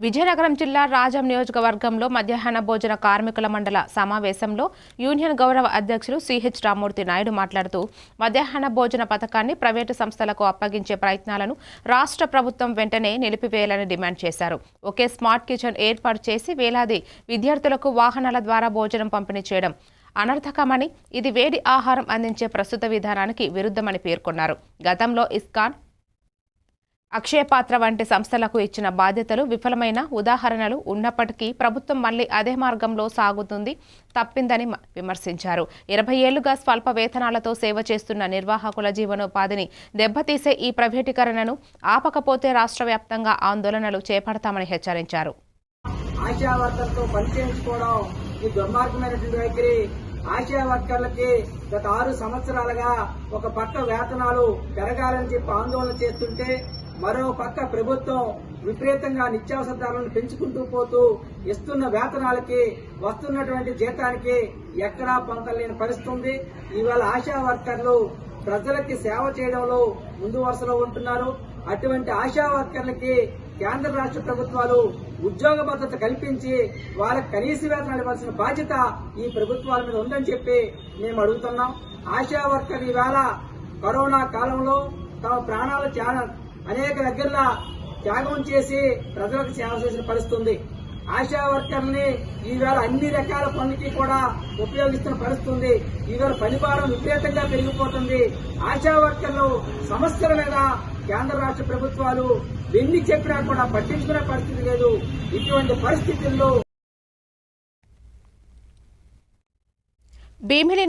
విజయనగరం జిల్లా రాజం నియోజకవర్గంలో మధ్యాహ్న భోజన కార్మికుల మండల సమావేశంలో యూనియన్ గౌరవ అధ్యక్షులు సిహెచ్ రామూర్తి నాయుడు మాట్లాడుతూ మధ్యాహ్న భోజన పథకాన్ని ప్రైవేటు సంస్థలకు అప్పగించే ప్రయత్నాలను రాష్ట్ర ప్రభుత్వం వెంటనే నిలిపివేయాలని డిమాండ్ చేశారు. ఒకే స్మార్ట్ కిచెన్ ఏర్పాటు చేసి వేలాది విద్యార్థులకు వాహనాల ద్వారా భోజనం పంపిణీ చేయడం అనర్థకమని ఇది వేడి ఆహారం అందించే ప్రస్తుత విధానానికి విరుద్ధమని పేర్కొన్నారు. గతంలో ఇస్కాన్ అక్షయపాత్ర వంటి సంస్థలకు ఇచ్చిన బాధ్యతలు విఫలమైన ఉదాహరణలు ఉన్నప్పటికీ ప్రభుత్వం మళ్ళీ అదే మార్గంలో సాగుతుంది తప్పిందని విమర్శించారు. ఇరవై ఏళ్ళుగా స్వల్ప వేతనాలతో సేవ చేస్తున్న నిర్వాహకుల జీవనోపాధిని దెబ్బతీసే ఈ ప్రైవేటీకరణను ఆపకపోతే రాష్ట్ర వ్యాప్తంగా ఆందోళనలు చేపడతామని హెచ్చరించారు. ఆశా వర్కర్తో పనిచేయించుకోవడం ఈ దుర్మార్గమైనటువంటి వైఖరి. ఆశా వర్కర్లకి గత ఆరు సంవత్సరాలుగా ఒక పక్క వేతనాలు పెరగాలని చెప్పి ఆందోళన చేస్తుంటే మరో పక్క ప్రభుత్వం విపరీతంగా నిత్యావసర ధరలను పెంచుకుంటూ పోతూ ఇస్తున్న వేతనాలకి వస్తున్నటువంటి జీతానికి ఎక్కడా పొందలేని పరిస్థితి ఉంది. ఇవాళ ఆశా వర్కర్లు ప్రజలకి సేవ చేయడంలో ముందు వరుసలో ఉంటున్నారు. అటువంటి ఆశా వర్కర్లకి కేంద్ర రాష్ట్ర ప్రభుత్వాలు ఉద్యోగ భద్రత కల్పించి వాళ్ళకి కనీస వేతనాలు ఇవ్వాల్సిన బాధ్యత ఈ ప్రభుత్వాల మీద ఉందని చెప్పి మేము అడుగుతున్నాం. ఆశా వర్కర్ ఈవేళ కరోనా కాలంలో తమ ప్రాణాలు త్యాగ అనేక దగ్గరలో త్యాగం చేసి ప్రజలకు సేవ చేసిన పరిస్థితి ఉంది ఆశా వర్కర్ని ఈవేళ అన్ని రకాల పనులకి కూడా ఉపయోగిస్తున్న పరిస్థితి ఉంది ఈవేళ పనిభారం విపరీతంగా పెరిగిపోతుంది. ఆశా వర్కర్లు సమస్యల మీద కేంద్ర రాష్ట్ర ప్రభుత్వాలు ఎన్ని చెప్పినా కూడా పట్టించుకునే పరిస్థితి లేదు. ఇటువంటి పరిస్థితుల్లో భీమిలి